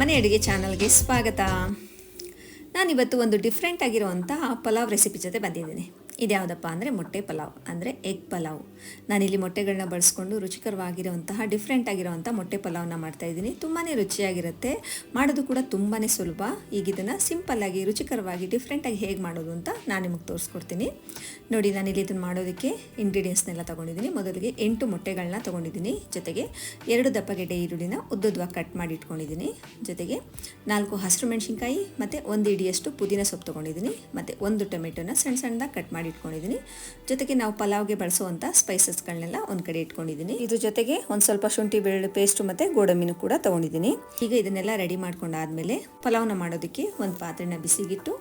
ಮನೆ ಅಡುಗೆ ಚಾನಲ್ಗೆ ಸ್ವಾಗತ. ನಾನಿವತ್ತು ಒಂದು ಡಿಫ್ರೆಂಟ್ ಆಗಿರುವಂತಹ ಪಲಾವ್ ರೆಸಿಪಿ ಜೊತೆ ಬಂದಿದ್ದೀನಿ. ಇದ್ಯಾವುದಪ್ಪ ಅಂದರೆ ಮೊಟ್ಟೆ ಪಲಾವ್, ಅಂದರೆ ಎಗ್ ಪಲಾವ್. ನಾನಿಲ್ಲಿ ಮೊಟ್ಟೆಗಳನ್ನ ಬಳಸ್ಕೊಂಡು ರುಚಿಕರವಾಗಿರುವಂತಹ ಡಿಫ್ರೆಂಟ್ ಆಗಿರುವಂಥ ಮೊಟ್ಟೆ ಪಲಾವ್ನ ಮಾಡ್ತಾಯಿದ್ದೀನಿ ತುಂಬಾ ರುಚಿಯಾಗಿರುತ್ತೆ. ಮಾಡೋದು ಕೂಡ ತುಂಬಾ ಸುಲಭ. ಈಗ ಇದನ್ನು ಸಿಂಪಲ್ಲಾಗಿ ರುಚಿಕರವಾಗಿ ಡಿಫ್ರೆಂಟಾಗಿ ಹೇಗೆ ಮಾಡೋದು ಅಂತ ನಾನು ನಿಮಗೆ ತೋರಿಸ್ಕೊಡ್ತೀನಿ. ನೋಡಿ, ನಾನಿಲ್ಲಿ ಇದನ್ನು ಮಾಡೋದಕ್ಕೆ ಇಂಗ್ರೀಡಿಯೆಂಟ್ಸ್ನೆಲ್ಲ ತೊಗೊಂಡಿದ್ದೀನಿ. ಮೊದಲಿಗೆ ಎಂಟು ಮೊಟ್ಟೆಗಳನ್ನ ತೊಗೊಂಡಿದ್ದೀನಿ. ಜೊತೆಗೆ ಎರಡು ದಪ್ಪಗೆಡ್ಡೆ ಈರುಳ್ಳಿನ ಉದ್ದುದ್ವಾಗಿ ಕಟ್ ಮಾಡಿ ಇಟ್ಕೊಂಡಿದ್ದೀನಿ. ಜೊತೆಗೆ ನಾಲ್ಕು ಹಸಿರು ಮೆಣಸಿನ್ಕಾಯಿ, ಮತ್ತು ಒಂದು ಇಡಿಯಷ್ಟು ಪುದೀನ ಸೊಪ್ಪು ತೊಗೊಂಡಿದ್ದೀನಿ. ಮತ್ತು ಒಂದು ಟೊಮೆಟೊನ ಸಣ್ಣ ಸಣ್ಣದಾಗಿ ಕಟ್ ಮಾಡಿ ಇಟ್ಕೊಂಡಿದ್ದೀನಿ. ಜೊತೆಗೆ ನಾವು ಪಲಾವ್ಗೆ ಬಳಸುವಂಥ ಸ್ಪೈಸಸ್ಗಳನ್ನೆಲ್ಲ ಒಂದು ಕಡೆ ಇಟ್ಕೊಂಡಿದ್ದೀನಿ. ಇದ್ರ ಜೊತೆಗೆ ಒಂದು ಸ್ವಲ್ಪ ಶುಂಠಿ, ಬೆಳ್ಳುಳ್ಳಿ ಪೇಸ್ಟು ಮತ್ತು ಗೋಡಂಬಿನೂ ಕೂಡ ತೊಗೊಂಡಿದ್ದೀನಿ. ಈಗ ಇದನ್ನೆಲ್ಲ ರೆಡಿ ಮಾಡ್ಕೊಂಡಾದಮೇಲೆ ಪಲಾವ್ನ ಮಾಡೋದಕ್ಕೆ ಒಂದು ಪಾತ್ರೆನ ಬಿಸಿಗಿಟ್ಟು,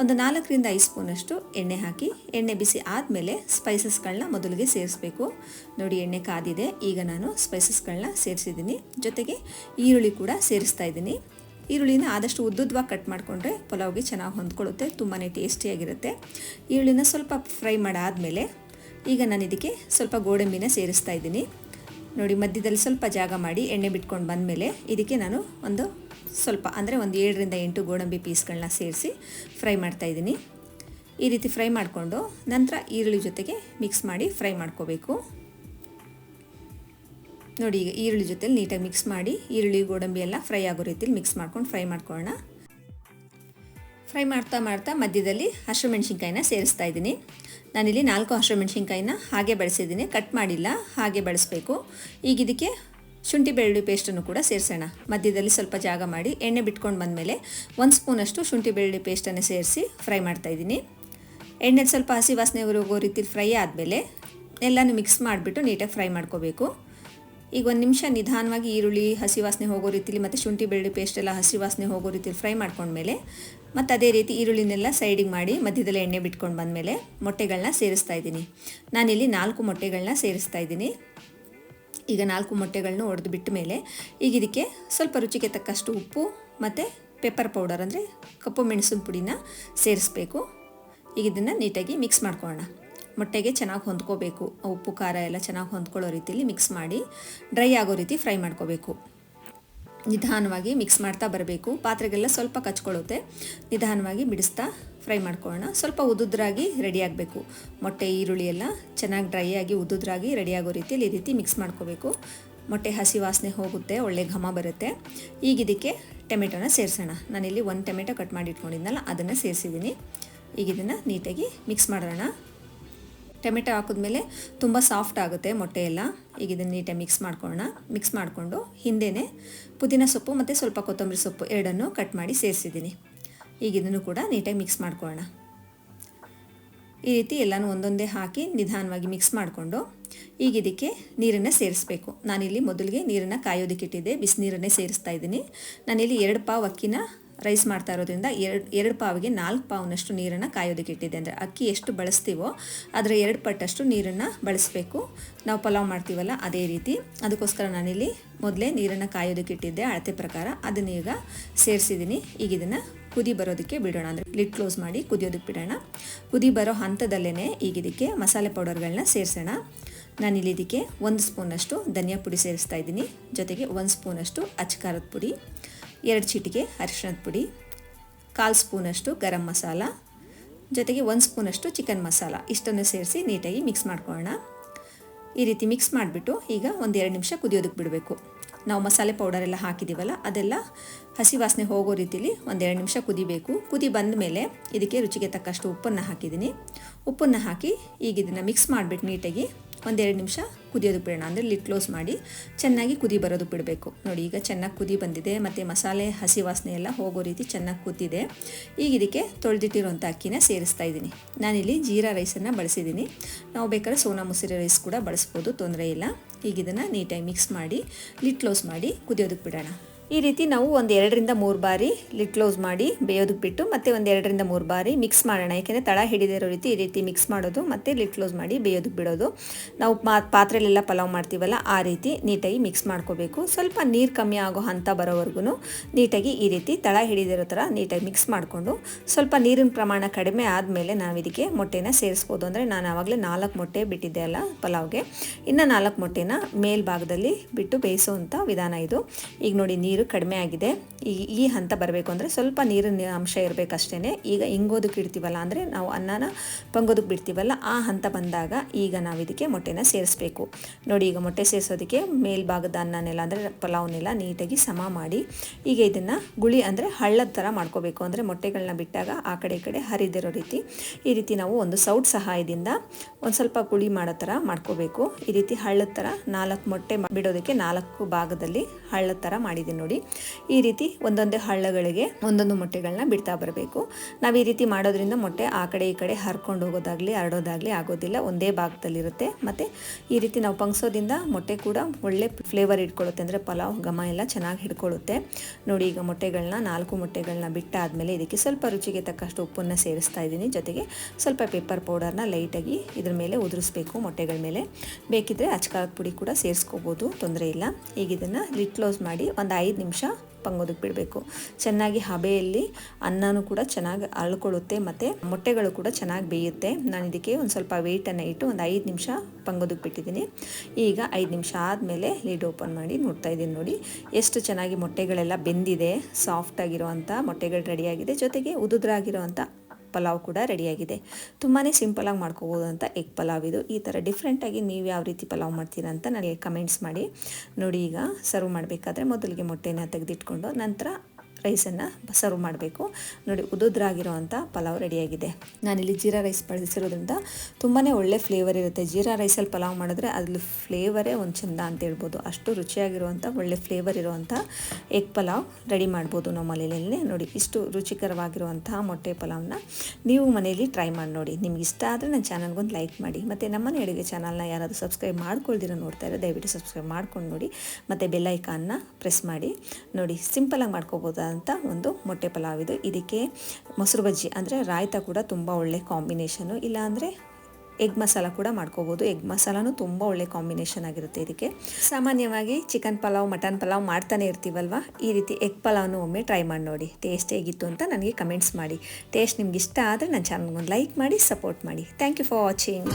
ಒಂದು ನಾಲ್ಕರಿಂದ ಐದು ಸ್ಪೂನಷ್ಟು ಎಣ್ಣೆ ಹಾಕಿ, ಎಣ್ಣೆ ಬಿಸಿ ಆದಮೇಲೆ ಸ್ಪೈಸಸ್ಗಳನ್ನ ಮೊದಲಿಗೆ ಸೇರಿಸ್ಬೇಕು. ನೋಡಿ ಎಣ್ಣೆ ಕಾದಿದೆ, ಈಗ ನಾನು ಸ್ಪೈಸಸ್ಗಳನ್ನ ಸೇರಿಸಿದ್ದೀನಿ. ಜೊತೆಗೆ ಈರುಳ್ಳಿ ಕೂಡ ಸೇರಿಸ್ತಾ ಇದ್ದೀನಿ. ಈರುಳ್ಳಿನ ಆದಷ್ಟು ಉದ್ದುದ್ವಾಗಿ ಕಟ್ ಮಾಡಿಕೊಂಡ್ರೆ ಪಲಾವ್ಗೆ ಚೆನ್ನಾಗಿ ಹೊಂದ್ಕೊಳ್ಳುತ್ತೆ ತುಂಬಾ ಟೇಸ್ಟಿಯಾಗಿರುತ್ತೆ. ಈರುಳ್ಳಿನ ಸ್ವಲ್ಪ ಫ್ರೈ ಮಾಡಾದಮೇಲೆ ಈಗ ನಾನು ಇದಕ್ಕೆ ಸ್ವಲ್ಪ ಗೋಡಂಬಿನ ಸೇರಿಸ್ತಾ ಇದ್ದೀನಿ. ನೋಡಿ, ಮಧ್ಯದಲ್ಲಿ ಸ್ವಲ್ಪ ಜಾಗ ಮಾಡಿ ಎಣ್ಣೆ ಬಿಟ್ಕೊಂಡು ಬಂದಮೇಲೆ ಇದಕ್ಕೆ ನಾನು ಒಂದು ಸ್ವಲ್ಪ, ಅಂದರೆ ಒಂದು ಏಳರಿಂದ ಎಂಟು ಗೋಡಂಬಿ ಪೀಸ್ಗಳನ್ನ ಸೇರಿಸಿ ಫ್ರೈ ಮಾಡ್ತಾಯಿದ್ದೀನಿ ಈ ರೀತಿ ಫ್ರೈ ಮಾಡಿಕೊಂಡು ನಂತರ ಈರುಳ್ಳಿ ಜೊತೆಗೆ ಮಿಕ್ಸ್ ಮಾಡಿ ಫ್ರೈ ಮಾಡ್ಕೋಬೇಕು. ನೋಡಿ, ಈಗ ಈರುಳ್ಳಿ ಜೊತೆಲಿ ನೀಟಾಗಿ ಮಿಕ್ಸ್ ಮಾಡಿ, ಈರುಳ್ಳಿ, ಗೋಡಂಬಿ ಎಲ್ಲ ಫ್ರೈ ಆಗೋ ರೀತಿಲಿ ಮಿಕ್ಸ್ ಮಾಡ್ಕೊಂಡು ಫ್ರೈ ಮಾಡ್ಕೊಳ್ಳೋಣ. ಫ್ರೈ ಮಾಡ್ತಾ ಮಾಡ್ತಾ ಮಧ್ಯದಲ್ಲಿ ಹಸಿರು ಮೆಣಸಿನ್ಕಾಯಿನ ಸೇರಿಸ್ತಾ ಇದ್ದೀನಿ. ನಾನಿಲ್ಲಿ ನಾಲ್ಕು ಹಸಿರು ಮೆಣಸಿನ್ಕಾಯಿನ ಹಾಗೆ ಬಳಸಿದ್ದೀನಿ. ಕಟ್ ಮಾಡಿಲ್ಲ, ಹಾಗೆ ಬಳಸಬೇಕು. ಈಗ ಇದಕ್ಕೆ ಶುಂಠಿ ಬೆಳ್ಳುಳ್ಳಿ ಪೇಸ್ಟನ್ನು ಕೂಡ ಸೇರಿಸೋಣ. ಮಧ್ಯದಲ್ಲಿ ಸ್ವಲ್ಪ ಜಾಗ ಮಾಡಿ, ಎಣ್ಣೆ ಬಿಟ್ಕೊಂಡು ಬಂದಮೇಲೆ ಒಂದು ಸ್ಪೂನಷ್ಟು ಶುಂಠಿ ಬೆಳ್ಳುಳ್ಳಿ ಪೇಸ್ಟನ್ನು ಸೇರಿಸಿ ಫ್ರೈ ಮಾಡ್ತಾ ಇದ್ದೀನಿ. ಎಣ್ಣೆ ಸ್ವಲ್ಪ ಹಸಿ ವಾಸನೆ ಹೋಗೋ ರೀತಿ ಫ್ರೈ ಆದಮೇಲೆ ಎಲ್ಲನೂ ಮಿಕ್ಸ್ ಮಾಡಿಬಿಟ್ಟು ನೀಟಾಗಿ ಫ್ರೈ ಮಾಡ್ಕೋಬೇಕು. ಈಗ ಒಂದು ನಿಮಿಷ ನಿಧಾನವಾಗಿ ಈರುಳ್ಳಿ, ಹಸಿ ವಾಸನೆ ಹೋಗೋ ರೀತಿಲಿ ಮತ್ತು ಶುಂಠಿ, ಬೆಳ್ಳುಳ್ಳಿ ಪೇಸ್ಟ್ ಎಲ್ಲ ಹಸಿ ವಾಸನೆ ಹೋಗೋ ರೀತಿಲಿ ಫ್ರೈ ಮಾಡ್ಕೊಂಡ್ಮೇಲೆ ಮತ್ತು ಅದೇ ರೀತಿ ಈರುಳ್ಳಿನೆಲ್ಲ ಸೈಡಿಗೆ ಮಾಡಿ ಮಧ್ಯದಲ್ಲಿ ಎಣ್ಣೆ ಬಿಟ್ಕೊಂಡು ಬಂದಮೇಲೆ ಮೊಟ್ಟೆಗಳನ್ನ ಸೇರಿಸ್ತಾ ಇದ್ದೀನಿ. ನಾನಿಲ್ಲಿ ನಾಲ್ಕು ಮೊಟ್ಟೆಗಳನ್ನ ಸೇರಿಸ್ತಾ ಇದ್ದೀನಿ. ಈಗ ನಾಲ್ಕು ಮೊಟ್ಟೆಗಳನ್ನ ಒಡೆದು ಬಿಟ್ಟ ಮೇಲೆ ಈಗ ಇದಕ್ಕೆ ಸ್ವಲ್ಪ ರುಚಿಗೆ ತಕ್ಕಷ್ಟು ಉಪ್ಪು ಮತ್ತು ಪೆಪ್ಪರ್ ಪೌಡರ್ ಅಂದರೆ ಕಪ್ಪು ಮೆಣಸಿನ ಪುಡಿನ ಸೇರಿಸ್ಬೇಕು. ಈಗ ಇದನ್ನು ನೀಟಾಗಿ ಮಿಕ್ಸ್ ಮಾಡ್ಕೊಳ್ಳೋಣ. ಮೊಟ್ಟೆಗೆ ಚೆನ್ನಾಗಿ ಹೊಂದ್ಕೋಬೇಕು. ಉಪ್ಪು, ಖಾರ ಎಲ್ಲ ಚೆನ್ನಾಗಿ ಹೊಂದ್ಕೊಳ್ಳೋ ರೀತಿಯಲ್ಲಿ ಮಿಕ್ಸ್ ಮಾಡಿ ಡ್ರೈ ಆಗೋ ರೀತಿ ಫ್ರೈ ಮಾಡ್ಕೋಬೇಕು. ನಿಧಾನವಾಗಿ ಮಿಕ್ಸ್ ಮಾಡ್ತಾ ಬರಬೇಕು. ಪಾತ್ರೆಗೆಲ್ಲ ಸ್ವಲ್ಪ ಕಚ್ಕೊಳ್ಳುತ್ತೆ. ನಿಧಾನವಾಗಿ ಬಿಡಿಸ್ತಾ ಫ್ರೈ ಮಾಡ್ಕೊಳ್ಳೋಣ. ಸ್ವಲ್ಪ ಉದುದ್ರಾಗಿ ರೆಡಿ ಆಗಬೇಕು. ಮೊಟ್ಟೆ, ಈರುಳ್ಳಿ ಎಲ್ಲ ಚೆನ್ನಾಗಿ ಡ್ರೈ ಆಗಿ ಉದುದ್ರಾಗಿ ರೆಡಿ ಆಗೋ ರೀತಿಯಲ್ಲಿ ಈ ರೀತಿ ಮಿಕ್ಸ್ ಮಾಡ್ಕೋಬೇಕು. ಮೊಟ್ಟೆ ಹಸಿ ವಾಸನೆ ಹೋಗುತ್ತೆ, ಒಳ್ಳೆ ಘಮ ಬರುತ್ತೆ. ಈಗ ಇದಕ್ಕೆ ಟೊಮೆಟೊನ ಸೇರಿಸೋಣ. ನಾನಿಲ್ಲಿ ಒಂದು ಟೊಮೆಟೊ ಕಟ್ ಮಾಡಿ ಇಟ್ಕೊಂಡಿದ್ನಲ್ಲ, ಅದನ್ನು ಸೇರಿಸಿದ್ದೀನಿ. ಈಗ ಇದನ್ನು ನೀಟಾಗಿ ಮಿಕ್ಸ್ ಮಾಡೋಣ. ಟೊಮೆಟೊ ಹಾಕಿದ್ಮೇಲೆ ತುಂಬ ಸಾಫ್ಟ್ ಆಗುತ್ತೆ ಮೊಟ್ಟೆ ಎಲ್ಲ ಈಗ ಇದನ್ನು ನೀಟಾಗಿ ಮಿಕ್ಸ್ ಮಾಡ್ಕೊಳ್ಳೋಣ. ಮಿಕ್ಸ್ ಮಾಡಿಕೊಂಡು ಹಿಂದೆಯೇ ಪುದೀನ ಸೊಪ್ಪು ಮತ್ತು ಸ್ವಲ್ಪ ಕೊತ್ತಂಬರಿ ಸೊಪ್ಪು ಎರಡನ್ನು ಕಟ್ ಮಾಡಿ ಸೇರಿಸಿದ್ದೀನಿ. ಈಗ ಇದನ್ನು ಕೂಡ ನೀಟಾಗಿ ಮಿಕ್ಸ್ ಮಾಡ್ಕೊಳ್ಳೋಣ. ಈ ರೀತಿ ಎಲ್ಲನೂ ಒಂದೊಂದೇ ಹಾಕಿ ನಿಧಾನವಾಗಿ ಮಿಕ್ಸ್ ಮಾಡಿಕೊಂಡು ಈಗ ಇದಕ್ಕೆ ನೀರನ್ನು ಸೇರಿಸ್ಬೇಕು. ನಾನಿಲ್ಲಿ ಮೊದಲಿಗೆ ನೀರನ್ನು ಕಾಯೋದಕ್ಕೆ ಇಟ್ಟಿದ್ದೆ. ಬಿಸಿನೀರನ್ನೇ ಸೇರಿಸ್ತಾ ಇದ್ದೀನಿ. ನಾನಿಲ್ಲಿ ಎರಡು ಪಾವ್ ಅಕ್ಕಿನ ರೈಸ್ ಮಾಡ್ತಾ ಇರೋದ್ರಿಂದ ಎರಡು ಎರಡು ಪಾವಿಗೆ ನಾಲ್ಕು ಪಾವ್ನಷ್ಟು ನೀರನ್ನು ಕಾಯೋದಕ್ಕೆ ಇಟ್ಟಿದ್ದೆ. ಅಂದರೆ ಅಕ್ಕಿ ಎಷ್ಟು ಬಳಸ್ತೀವೋ ಅದರ ಎರಡು ಪಟ್ಟಷ್ಟು ನೀರನ್ನು ಬಳಸಬೇಕು. ನಾವು ಪಲಾವ್ ಮಾಡ್ತೀವಲ್ಲ ಅದೇ ರೀತಿ. ಅದಕ್ಕೋಸ್ಕರ ನಾನಿಲ್ಲಿ ಮೊದಲೇ ನೀರನ್ನು ಕಾಯೋದಕ್ಕೆ ಇಟ್ಟಿದ್ದೆ, ಅಳತೆ ಪ್ರಕಾರ. ಅದನ್ನ ಈಗ ಸೇರಿಸಿದ್ದೀನಿ. ಈಗ ಇದನ್ನು ಕುದಿ ಬರೋದಕ್ಕೆ ಬಿಡೋಣ. ಅಂದರೆ ಲಿಡ್ ಕ್ಲೋಸ್ ಮಾಡಿ ಕುದಿಯೋದಕ್ಕೆ ಬಿಡೋಣ. ಕುದಿ ಬರೋ ಹಂತದಲ್ಲೇ ಈಗ ಇದಕ್ಕೆ ಮಸಾಲೆ ಪೌಡರ್ಗಳನ್ನ ಸೇರಿಸೋಣ. ನಾನಿಲ್ಲಿ ಇದಕ್ಕೆ ಒಂದು ಸ್ಪೂನಷ್ಟು ಧನಿಯಾ ಪುಡಿ ಸೇರಿಸ್ತಾ ಇದ್ದೀನಿ. ಜೊತೆಗೆ ಒಂದು ಸ್ಪೂನಷ್ಟು ಅಚ್ಕಾರದ ಪುಡಿ. ಎರಡು ಚಿಟಿಕೆ ಅರಿಶಿಣದ ಪುಡಿ, ಕಾಲು ಸ್ಪೂನಷ್ಟು ಗರಂ ಮಸಾಲ, ಜೊತೆಗೆ ಒಂದು ಸ್ಪೂನಷ್ಟು ಚಿಕನ್ ಮಸಾಲ. ಇಷ್ಟನ್ನು ಸೇರಿಸಿ ನೀಟಾಗಿ ಮಿಕ್ಸ್ ಮಾಡ್ಕೊಳ್ಳೋಣ. ಈ ರೀತಿ ಮಿಕ್ಸ್ ಮಾಡಿಬಿಟ್ಟು ಈಗ ಒಂದು ಎರಡು ನಿಮಿಷ ಕುದಿಯೋದಕ್ಕೆ ಬಿಡಬೇಕು. ನಾವು ಮಸಾಲೆ ಪೌಡರ್ ಎಲ್ಲ ಹಾಕಿದ್ದೀವಲ್ಲ, ಅದೆಲ್ಲ ಹಸಿ ವಾಸನೆ ಹೋಗೋ ರೀತಿಲಿ ಒಂದೆರಡು ನಿಮಿಷ ಕುದಿಬೇಕು. ಕುದಿ ಬಂದ ಮೇಲೆ ಇದಕ್ಕೆ ರುಚಿಗೆ ತಕ್ಕಷ್ಟು ಉಪ್ಪನ್ನು ಹಾಕಿದ್ದೀನಿ. ಉಪ್ಪನ್ನು ಹಾಕಿ ಈಗ ಇದನ್ನು ಮಿಕ್ಸ್ ಮಾಡಿಬಿಟ್ಟು ನೀಟಾಗಿ ಒಂದೆರಡು ನಿಮಿಷ ಕುದಿಯೋದು ಬಿಡೋಣ. ಅಂದರೆ ಲಿಡ್ ಕ್ಲೋಸ್ ಮಾಡಿ ಚೆನ್ನಾಗಿ ಕುದಿ ಬರೋದು ಬಿಡಬೇಕು. ನೋಡಿ, ಈಗ ಚೆನ್ನಾಗಿ ಕುದಿ ಬಂದಿದೆ. ಮತ್ತು ಮಸಾಲೆ, ಹಸಿ ವಾಸನೆ ಎಲ್ಲ ಹೋಗೋ ರೀತಿ ಚೆನ್ನಾಗಿ ಕುದ್ದಿದೆ. ಈಗ ಇದಕ್ಕೆ ತೊಳೆದಿಟ್ಟಿರುವಂಥ ಅಕ್ಕಿನ ಸೇರಿಸ್ತಾ ಇದ್ದೀನಿ. ನಾನಿಲ್ಲಿ ಜೀರಾ ರೈಸನ್ನು ಬಳಸಿದ್ದೀನಿ. ನಾವು ಬೇಕಾದ್ರೆ ಸೋನಾ ಮುಸಿರಿ ರೈಸ್ ಕೂಡ ಬಳಸ್ಬೋದು, ತೊಂದರೆ ಇಲ್ಲ. ಈಗ ಇದನ್ನು ನೀಟಾಗಿ ಮಿಕ್ಸ್ ಮಾಡಿ ಲಿಡ್ ಕ್ಲೋಸ್ ಮಾಡಿ ಕುದಿಯೋದಕ್ಕೆ ಬಿಡೋಣ. ಈ ರೀತಿ ನಾವು ಒಂದು ಎರಡರಿಂದ ಮೂರು ಬಾರಿ ಲಿಡ್ ಕ್ಲೋಸ್ ಮಾಡಿ ಬೇಯೋದಕ್ಕೆ ಬಿಟ್ಟು ಮತ್ತೆ ಒಂದು ಎರಡರಿಂದ ಮೂರು ಬಾರಿ ಮಿಕ್ಸ್ ಮಾಡೋಣ. ಯಾಕೆಂದರೆ ತಳ ಹಿಡಿದಿರೋ ರೀತಿ ಈ ರೀತಿ ಮಿಕ್ಸ್ ಮಾಡೋದು ಮತ್ತು ಲಿಡ್ ಕ್ಲೋಸ್ ಮಾಡಿ ಬೇಯೋದಕ್ಕೆ ಬಿಡೋದು. ನಾವು ಪಾತ್ರೆಲೆಲ್ಲ ಪಲಾವ್ ಮಾಡ್ತೀವಲ್ಲ ಆ ರೀತಿ ನೀಟಾಗಿ ಮಿಕ್ಸ್ ಮಾಡ್ಕೋಬೇಕು. ಸ್ವಲ್ಪ ನೀರು ಕಮ್ಮಿ ಆಗೋ ಹಂತ ಬರೋವರೆಗೂ ನೀಟಾಗಿ ಈ ರೀತಿ ತಳ ಹಿಡಿದಿರೋ ಥರ ನೀಟಾಗಿ ಮಿಕ್ಸ್ ಮಾಡಿಕೊಂಡು ಸ್ವಲ್ಪ ನೀರಿನ ಪ್ರಮಾಣ ಕಡಿಮೆ ಆದಮೇಲೆ ನಾವು ಇದಕ್ಕೆ ಮೊಟ್ಟೆನ ಸೇರಿಸ್ಬೋದು. ಅಂದರೆ ನಾನು ಆವಾಗಲೇ ನಾಲ್ಕು ಮೊಟ್ಟೆ ಬಿಟ್ಟಿದ್ದೆ ಅಲ್ಲ ಪಲಾವ್ಗೆ. ಇನ್ನು ನಾಲ್ಕು ಮೊಟ್ಟೆನ ಮೇಲ್ಭಾಗದಲ್ಲಿ ಬಿಟ್ಟು ಬೇಯಿಸೋವಂಥ ವಿಧಾನ ಇದು. ಈಗ ನೋಡಿ ನೀರು ನೀರು ಕಡಿಮೆ ಆಗಿದೆ. ಈ ಈ ಹಂತ ಬರಬೇಕು ಅಂದರೆ ಸ್ವಲ್ಪ ನೀರಿನ ಅಂಶ ಇರಬೇಕಷ್ಟೇ ಈಗ ಇಂಗೋದಕ್ಕೆ ಇಡ್ತೀವಲ್ಲ ಅಂದರೆ ನಾವು ಅನ್ನನ ಪಂಗೋದಕ್ಕೆ ಬಿಡ್ತೀವಲ್ಲ, ಆ ಹಂತ ಬಂದಾಗ ಈಗ ನಾವು ಇದಕ್ಕೆ ಮೊಟ್ಟೆನ ಸೇರಿಸ್ಬೇಕು. ನೋಡಿ, ಈಗ ಮೊಟ್ಟೆ ಸೇರಿಸೋದಕ್ಕೆ ಮೇಲ್ಭಾಗದ ಅನ್ನನೆಲ್ಲ ಅಂದರೆ ಪಲಾವ್ನೆಲ್ಲ ನೀಟಾಗಿ ಸಮ ಮಾಡಿ, ಈಗ ಇದನ್ನು ಗುಳಿ ಅಂದರೆ ಹಳ್ಳದ ಥರ ಮಾಡ್ಕೋಬೇಕು. ಅಂದರೆ ಮೊಟ್ಟೆಗಳನ್ನ ಬಿಟ್ಟಾಗ ಆ ಕಡೆ ಈ ಕಡೆ ಹರಿದಿರೋ ರೀತಿ, ಈ ರೀತಿ ನಾವು ಒಂದು ಸೌಟ್ ಸಹಾಯದಿಂದ ಒಂದು ಸ್ವಲ್ಪ ಗುಳಿ ಮಾಡೋ ಥರ ಮಾಡ್ಕೋಬೇಕು. ಈ ರೀತಿ ಹಳ್ಳದ ಥರ ನಾಲ್ಕು ಮೊಟ್ಟೆ ಬಿಡೋದಕ್ಕೆ ನಾಲ್ಕು ಭಾಗದಲ್ಲಿ ಹಳ್ಳದ ಥರ ಮಾಡಿದ್ದೀನಿ ನೋಡಿ. ಈ ರೀತಿ ಒಂದೊಂದೇ ಹಳ್ಳಗಳಿಗೆ ಒಂದೊಂದು ಮೊಟ್ಟೆಗಳನ್ನ ಬಿಡ್ತಾ ಬರಬೇಕು. ನಾವು ಈ ರೀತಿ ಮಾಡೋದ್ರಿಂದ ಮೊಟ್ಟೆ ಆ ಕಡೆ ಈ ಕಡೆ ಹರ್ಕೊಂಡು ಹೋಗೋದಾಗಲಿ ಹರಡೋದಾಗಲಿ ಆಗೋದಿಲ್ಲ, ಒಂದೇ ಭಾಗದಲ್ಲಿರುತ್ತೆ. ಮತ್ತು ಈ ರೀತಿ ನಾವು ಪಂಗ್ಸೋದ್ರಿಂದ ಮೊಟ್ಟೆ ಕೂಡ ಒಳ್ಳೆ ಫ್ಲೇವರ್ ಇಟ್ಕೊಳ್ಳುತ್ತೆ ಅಂದರೆ ಪಲಾವ್, ಘಮ ಎಲ್ಲ ಚೆನ್ನಾಗಿ ಹಿಡ್ಕೊಳ್ಳುತ್ತೆ. ನೋಡಿ ಈಗ ಮೊಟ್ಟೆಗಳನ್ನ ನಾಲ್ಕು ಮೊಟ್ಟೆಗಳನ್ನ ಬಿಟ್ಟಾದಮೇಲೆ ಇದಕ್ಕೆ ಸ್ವಲ್ಪ ರುಚಿಗೆ ತಕ್ಕಷ್ಟು ಉಪ್ಪನ್ನು ಸೇರಿಸ್ತಾ ಇದ್ದೀನಿ. ಜೊತೆಗೆ ಸ್ವಲ್ಪ ಪೇಪರ್ ಪೌಡರ್ನ ಲೈಟಾಗಿ ಇದ್ರ ಮೇಲೆ ಉದುರಿಸ್ಬೇಕು ಮೊಟ್ಟೆಗಳ ಮೇಲೆ. ಬೇಕಿದ್ರೆ ಅಚ್ಕಾರದ ಪುಡಿ ಕೂಡ ಸೇರಿಸ್ಕೋಬೋದು, ತೊಂದರೆ ಇಲ್ಲ. ಈಗ ಇದನ್ನು ಲಿಟ್ ಕ್ಲೋಸ್ ಮಾಡಿ ಒಂದು ಐದು ನಿಮಿಷ ಪಂಗೋದಕ್ಕೆ ಬಿಡಬೇಕು. ಚೆನ್ನಾಗಿ ಹಬೆಯಲ್ಲಿ ಅನ್ನನೂ ಕೂಡ ಚೆನ್ನಾಗಿ ಅಳ್ಕೊಳ್ಳುತ್ತೆ ಮತ್ತು ಮೊಟ್ಟೆಗಳು ಕೂಡ ಚೆನ್ನಾಗಿ ಬೇಯುತ್ತೆ. ನಾನು ಇದಕ್ಕೆ ಒಂದು ಸ್ವಲ್ಪ ವೆಯ್ಟನ್ನು ಇಟ್ಟು ಒಂದು ಐದು ನಿಮಿಷ ಪಂಗೋದಕ್ಕೆ ಬಿಟ್ಟಿದ್ದೀನಿ. ಈಗ ಐದು ನಿಮಿಷ ಆದಮೇಲೆ ಲೀಡ್ ಓಪನ್ ಮಾಡಿ ನೋಡ್ತಾ ಇದ್ದೀನಿ ನೋಡಿ. ಎಷ್ಟು ಚೆನ್ನಾಗಿ ಮೊಟ್ಟೆಗಳೆಲ್ಲ ಬೆಂದಿದೆ ಸಾಫ್ಟಾಗಿರುವಂಥ ಮೊಟ್ಟೆಗಳು ರೆಡಿಯಾಗಿದೆ ಜೊತೆಗೆ ಉದುದ್ರಾಗಿರೋವಂಥ ಪಲಾವ್ ಕೂಡ ರೆಡಿಯಾಗಿದೆ. ತುಂಬಾ ಸಿಂಪಲಾಗಿ ಮಾಡ್ಕೋಬೋದು ಅಂತ ಎಗ್ ಪಲಾವ್ ಇದು. ಈ ಥರ ಡಿಫ್ರೆಂಟಾಗಿ ನೀವು ಯಾವ ರೀತಿ ಪಲಾವ್ ಮಾಡ್ತೀರಾ ಅಂತ ನನಗೆ ಕಮೆಂಟ್ಸ್ ಮಾಡಿ. ನೋಡಿ ಈಗ ಸರ್ವ್ ಮಾಡಬೇಕಾದ್ರೆ ಮೊದಲಿಗೆ ಮೊಟ್ಟೆನ ತೆಗೆದಿಟ್ಕೊಂಡು ನಂತರ ರೈಸನ್ನು ಸರ್ವ್ ಮಾಡಬೇಕು. ನೋಡಿ ಉದುದ್ರಾಗಿರುವಂಥ ಪಲಾವ್ ರೆಡಿಯಾಗಿದೆ ನಾನಿಲ್ಲಿ ಜೀರಾ ರೈಸ್ ಬಳಸಿರೋದ್ರಿಂದ ತುಂಬಾ ಒಳ್ಳೆ ಫ್ಲೇವರ್ ಇರುತ್ತೆ. ಜೀರಾ ರೈಸಲ್ಲಿ ಪಲಾವ್ ಮಾಡಿದ್ರೆ ಅದ್ರಲ್ಲಿ ಫ್ಲೇವರೇ ಒಂದು ಚಂದ ಅಂತ ಹೇಳ್ಬೋದು. ಅಷ್ಟು ರುಚಿಯಾಗಿರುವಂಥ ಒಳ್ಳೆ ಫ್ಲೇವರ್ ಇರುವಂಥ ಎಗ್ ಪಲಾವ್ ರೆಡಿ ಮಾಡ್ಬೋದು ನಮ್ಮ ಮನೆಯಲ್ಲಿ ನೋಡಿ, ಇಷ್ಟು ರುಚಿಕರವಾಗಿರುವಂತಹ ಮೊಟ್ಟೆ ಪಲಾವ್ನ ನೀವು ಮನೆಯಲ್ಲಿ ಟ್ರೈ ಮಾಡಿ ನೋಡಿ. ನಿಮ್ಗೆ ಇಷ್ಟ ಆದರೆ ನನ್ನ ಚಾನಲ್ಗೊಂದು ಲೈಕ್ ಮಾಡಿ. ಮತ್ತು ನಮ್ಮನೆ ಅಡುಗೆ ಚಾನಲ್ನ ಯಾರಾದರೂ ಸಬ್ಸ್ಕ್ರೈಬ್ ಮಾಡ್ಕೊಳ್ದಿರೋ ನೋಡ್ತಾ ಇರೋ ದಯವಿಟ್ಟು ಸಬ್ಸ್ಕ್ರೈಬ್ ಮಾಡ್ಕೊಂಡು ನೋಡಿ. ಮತ್ತು ಬೆಲ್ಲೈಕಾನ್ನ ಪ್ರೆಸ್ ಮಾಡಿ. ನೋಡಿ ಸಿಂಪಲಾಗಿ ಮಾಡ್ಕೋಬೋದು? ಅಂತ ಒಂದು ಮೊಟ್ಟೆ ಪಲಾವ್ ಇದು ಇದಕ್ಕೆ ಮೊಸರು ಬಜ್ಜಿ ಅಂದರೆ ರಾಯ್ತ ಕೂಡ ತುಂಬ ಒಳ್ಳೆ ಕಾಂಬಿನೇಷನು. ಇಲ್ಲಾಂದರೆ ಎಗ್ ಮಸಾಲ ಕೂಡ ಮಾಡ್ಕೋಬೋದು. ಎಗ್ ಮಸಾಲನೂ ತುಂಬ ಒಳ್ಳೆ ಕಾಂಬಿನೇಷನ್ ಆಗಿರುತ್ತೆ ಇದಕ್ಕೆ. ಸಾಮಾನ್ಯವಾಗಿ ಚಿಕನ್ ಪಲಾವ್, ಮಟನ್ ಪಲಾವ್ ಮಾಡ್ತಾನೆ ಇರ್ತೀವಲ್ವ? ಈ ರೀತಿ ಎಗ್ ಪಲಾವ್ನು ಒಮ್ಮೆ ಟ್ರೈ ಮಾಡಿ ನೋಡಿ. ಟೇಸ್ಟ್ ಹೇಗಿತ್ತು ಅಂತ ನನಗೆ ಕಮೆಂಟ್ಸ್ ಮಾಡಿ. ಟೇಸ್ಟ್ ನಿಮ್ಗೆ ಇಷ್ಟ ಆದರೆ ನನ್ನ ಚಾನಲ್ಗೊಂದು ಲೈಕ್ ಮಾಡಿ, ಸಪೋರ್ಟ್ ಮಾಡಿ. Thank you for watching.